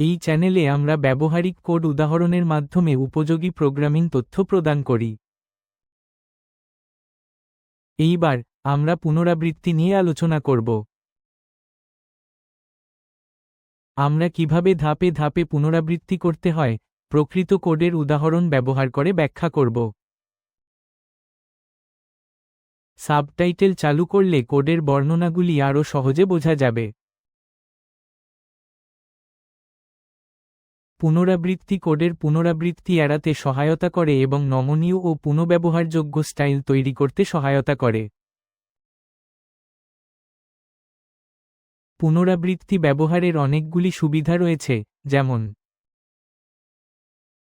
এই চ্যানেলে আমরা ব্যবহারিক কোড উদাহরণের মাধ্যমে উপযোগী প্রোগ্রামিং তথ্য প্রদান করি। এইবার আমরা পুনরাবৃত্তি নিয়ে আলোচনা করব। আমরা কীভাবে ধাপে ধাপে পুনরাবৃত্তি করতে হয়, প্রকৃত কোডের উদাহরণ ব্যবহার করে ব্যাখ্যা করব। সাবটাইটেল চালু করলে কোডের বর্ণনাগুলি আরও সহজে বোঝা যাবে। পুনরাবৃত্তি কোডের পুনরাবৃত্তি এড়াতে সহায়তা করে এবং নমনীয় ও পুনঃব্যবহারযোগ্য স্টাইল তৈরি করতে সহায়তা করে। পুনরাবৃত্তি ব্যবহারের অনেকগুলি সুবিধা রয়েছে, যেমন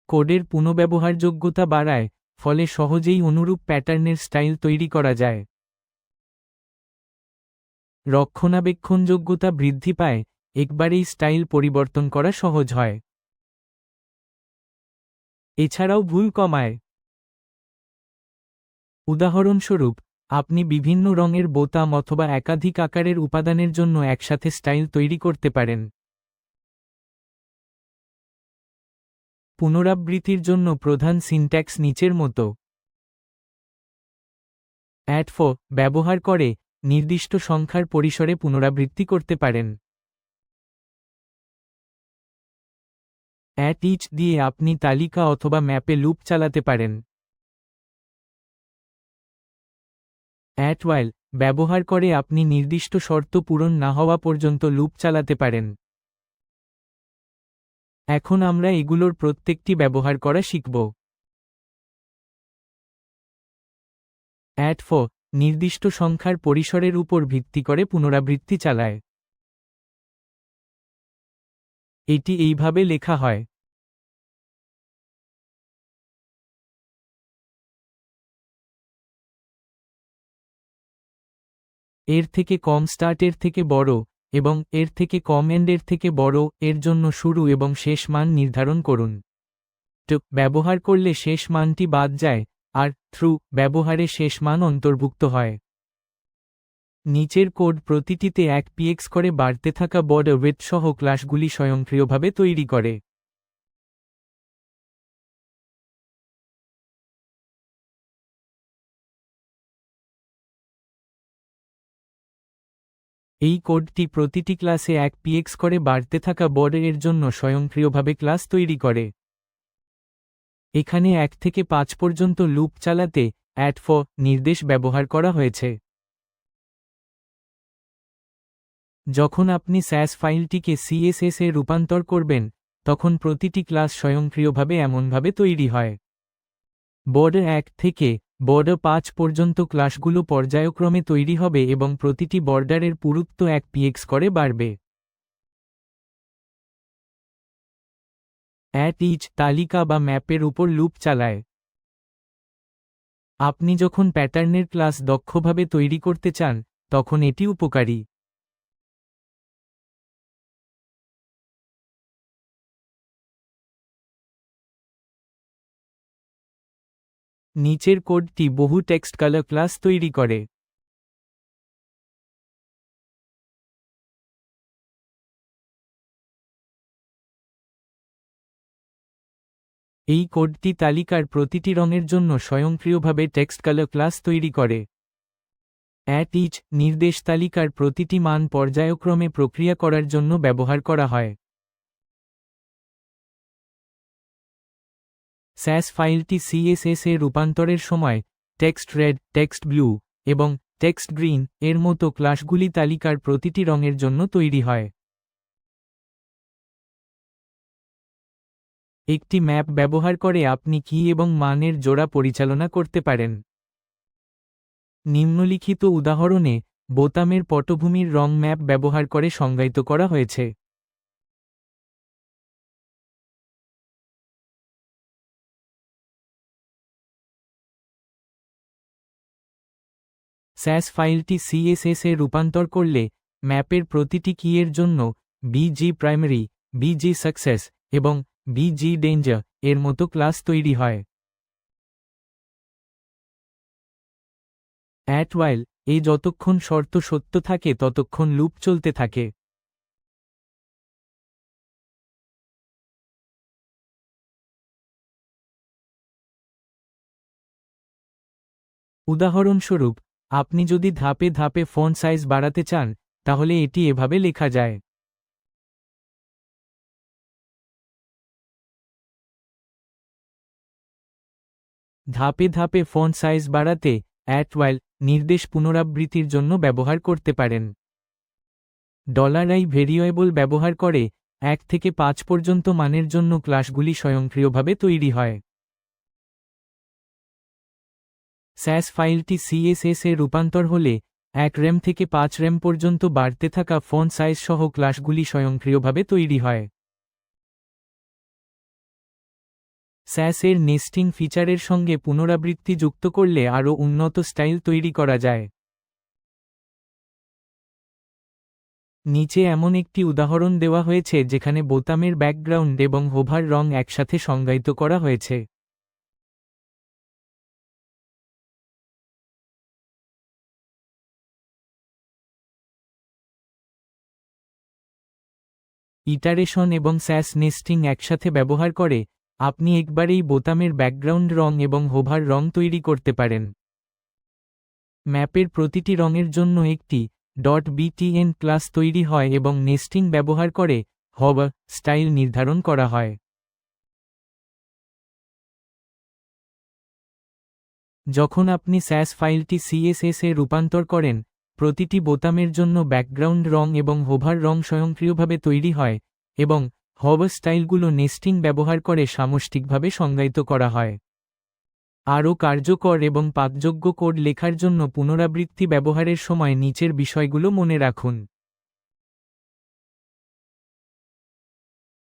কোডের পুনঃব্যবহারযোগ্যতা বাড়ায়, ফলে সহজেই অনুরূপ প্যাটার্নের স্টাইল তৈরি করা যায়। রক্ষণাবেক্ষণযোগ্যতা বৃদ্ধি পায়, একবারেই স্টাইল পরিবর্তন করা সহজ হয়। এছাড়াও ভুল কমায়। উদাহরণস্বরূপ, আপনি বিভিন্ন রঙের বোতাম অথবা একাধিক আকারের উপাদানের জন্য একসাথে স্টাইল তৈরি করতে পারেন। পুনরাবৃত্তির জন্য প্রধান সিনট্যাক্স নিচের মতো। অ্যাডফো ব্যবহার করে নির্দিষ্ট সংখ্যার পরিসরে পুনরাবৃত্তি করতে পারেন। অ্যাট ইচ দিয়ে আপনি তালিকা অথবা ম্যাপে লুপ চালাতে পারেন। অ্যাট ওয়াইল ব্যবহার করে আপনি নির্দিষ্ট শর্ত পূরণ না হওয়া পর্যন্ত লুপ চালাতে পারেন। এখন আমরা এগুলোর প্রত্যেকটি ব্যবহার করা শিখব। অ্যাট ফো নির্দিষ্ট সংখ্যার পরিসরের উপর ভিত্তি করে পুনরাবৃত্তি চালায়। এটি এইভাবে লেখা হয়। এর থেকে কম স্টার্টের থেকে বড় এবং এর থেকে কম এন্ডের থেকে বড় এর জন্য শুরু এবং শেষ মান নির্ধারণ করুন। ট ব্যবহার করলে শেষ মানটি বাদ যায় আর থ্রু ব্যবহারে শেষ মান অন্তর্ভুক্ত হয়। নিচের কোড প্রতিটিতে এক পিএক্স করে বাড়তে থাকা বড ওয়েট সহ ক্লাসগুলি স্বয়ংক্রিয়ভাবে তৈরি করে। এই কোডটি প্রতিটি ক্লাসে এক পিএক্স করে বাড়তে থাকা বর্ডারের জন্য স্বয়ংক্রিয়ভাবে ক্লাস তৈরি করে। এখানে এক থেকে পাঁচ পর্যন্ত লুপ চালাতে অ্যাট ফ, নির্দেশ ব্যবহার করা হয়েছে। যখন আপনি স্যাস ফাইলটিকে সিএসএস এ রূপান্তর করবেন, তখন প্রতিটি ক্লাস স্বয়ংক্রিয়ভাবে এমনভাবে তৈরি হয়। বর্ডার এক থেকে বর্ডার পাঁচ পর্যন্ত ক্লাসগুলো পর্যায়ক্রমে তৈরি হবে এবং প্রতিটি বর্ডারের পুরুত্ব এক পিএক্স করে বাড়বে। অ্যাট ইচ তালিকা বা ম্যাপের উপর লুপ চালায়। আপনি যখন প্যাটার্নের ক্লাস দক্ষভাবে তৈরি করতে চান, তখন এটি উপকারী। নিচের কোডটি বহু টেক্সট কালার ক্লাস তৈরি করে। এই কোডটি তালিকার প্রতিটি রঙের জন্য স্বয়ংক্রিয়ভাবে টেক্সট কালার ক্লাস তৈরি করে। অ্যাট ইচ নির্দেশ তালিকার প্রতিটি মান পর্যায়ক্রমে প্রক্রিয়া করার জন্য ব্যবহার করা হয়। স্যাস ফাইলটি সিএসএস এ রূপান্তরের সময় টেক্সট রেড, টেক্সট ব্লু এবং টেক্সট গ্রিন এর মতো ক্লাসগুলি তালিকার প্রতিটি রঙের জন্য তৈরি হয়। একটি ম্যাপ ব্যবহার করে আপনি কি এবং মানের জোড়া পরিচালনা করতে পারেন। নিম্নলিখিত উদাহরণে বোতামের পটভূমির রং ম্যাপ ব্যবহার করে সংজ্ঞায়িত করা হয়েছে। স্যাস ফাইলটি সিএসএস এ রূপান্তর করলে ম্যাপের প্রতিটি কিয়ের জন্য বিজি প্রাইমারি বিজি সাকসেস এবং বিজি ডেঞ্জার এর মতো ক্লাস তৈরি হয়। অ্যাট ওয়াইল এ যতক্ষণ শর্ত সত্য থাকে, ততক্ষণ লুপ চলতে থাকে। উদাহরণস্বরূপ আপনি যদি ধাপে ধাপে ফন্ট সাইজ বাড়াতে চান, তাহলে এটি এভাবে লেখা যায়। ধাপে ধাপে ফন্ট সাইজ বাড়াতে অ্যাট ওয়াইল নির্দেশ পুনরাবৃত্তির জন্য ব্যবহার করতে পারেন। ডলার আই ভেরিয়েবল ব্যবহার করে এক থেকে পাঁচ পর্যন্ত মানের জন্য ক্লাসগুলি স্বয়ংক্রিয়ভাবে তৈরি হয়। স্যাস ফাইলটি সিএসএস এ রূপান্তর হলে এক র্যাম থেকে পাঁচ র্যাম পর্যন্ত বাড়তে থাকা ফোন সাইজ সহ ক্লাসগুলি স্বয়ংক্রিয়ভাবে তৈরি হয়। স্যাস এর নেস্টিং ফিচারের সঙ্গে পুনরাবৃত্তি যুক্ত করলে আরও উন্নত স্টাইল তৈরি করা যায়। নিচে এমন একটি উদাহরণ দেওয়া হয়েছে যেখানে বোতামের ব্যাকগ্রাউন্ড এবং হোভার রং একসাথে সংজ্ঞায়িত করা হয়েছে। ইটারেশন এবং স্যাস নেস্টিং একসাথে ব্যবহার করে, আপনি একবারেই বোতামের ব্যাকগ্রাউন্ড রং এবং হোভার রং তৈরি করতে পারেন। ম্যাপের প্রতিটি রঙের জন্য একটি. ডট বিটিএন ক্লাস তৈরি হয় এবং নেস্টিং ব্যবহার করে হব স্টাইল নির্ধারণ করা হয়। যখন আপনি স্যাস ফাইলটি সিএসএস এ রূপান্তর করেন প্রতিটি বোতামের জন্য ব্যাকগ্রাউন্ড রং এবং হোভার রং স্বয়ংক্রিয়ভাবে তৈরি হয়, এবং হব স্টাইলগুলো নেস্টিং ব্যবহার করে সামষ্টিকভাবে সংজ্ঞায়িত করা হয়। আরও কার্যকর এবং পাকযোগ্য কোড লেখার জন্য পুনরাবৃত্তি ব্যবহারের সময় নিচের বিষয়গুলো মনে রাখুন।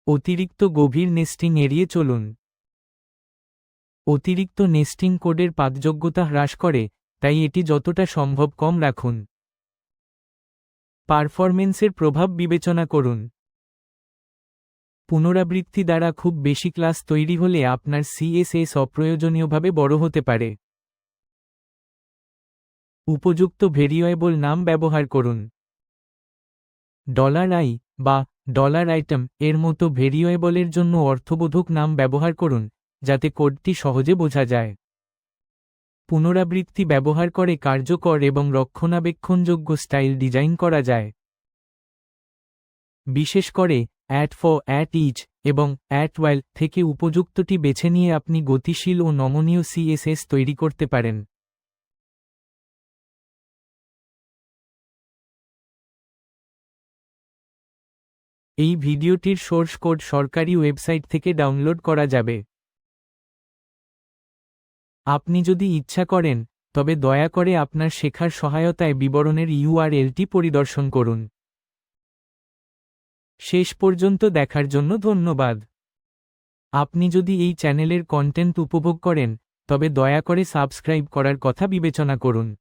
অতিরিক্ত গভীর নেস্টিং এড়িয়ে চলুন। অতিরিক্ত নেস্টিং কোডের পাকযোগ্যতা হ্রাস করে, তাই এটি যতটা সম্ভব কম রাখুন। পারফরমেন্সের প্রভাব বিবেচনা করুন। পুনরাবৃত্তি দ্বারা খুব বেশি ক্লাস তৈরি হলে আপনার সিএসএস অপ্রয়োজনীয়ভাবে বড় হতে পারে। উপযুক্ত ভেরিয়েবল নাম ব্যবহার করুন। ডলার আই বা ডলার আইটেম এর মতো ভেরিয়েবলের জন্য অর্থবোধক নাম ব্যবহার করুন, যাতে কোডটি সহজে বোঝা যায়। পুনরাবৃত্তি ব্যবহার করে কার্যকর এবং রক্ষণাবেক্ষণযোগ্য স্টাইল ডিজাইন করা যায়। বিশেষ করে অ্যাট ফ অ্যাট ইচ এবং অ্যাট ওয়াইল থেকে উপযুক্তটি বেছে নিয়ে আপনি গতিশীল ও নমনীয় সিএসএস তৈরি করতে পারেন। এই ভিডিওটির সোর্স কোড সরকারি ওয়েবসাইট থেকে ডাউনলোড করা যাবে। আপনি যদি ইচ্ছা করেন, তবে দয়া করে আপনার শেখার সহায়তায় বিবরণের ইউআরএলটি পরিদর্শন করুন। শেষ পর্যন্ত দেখার জন্য ধন্যবাদ। আপনি যদি এই চ্যানেলের কন্টেন্ট উপভোগ করেন, তবে দয়া করে সাবস্ক্রাইব করার কথা বিবেচনা করুন।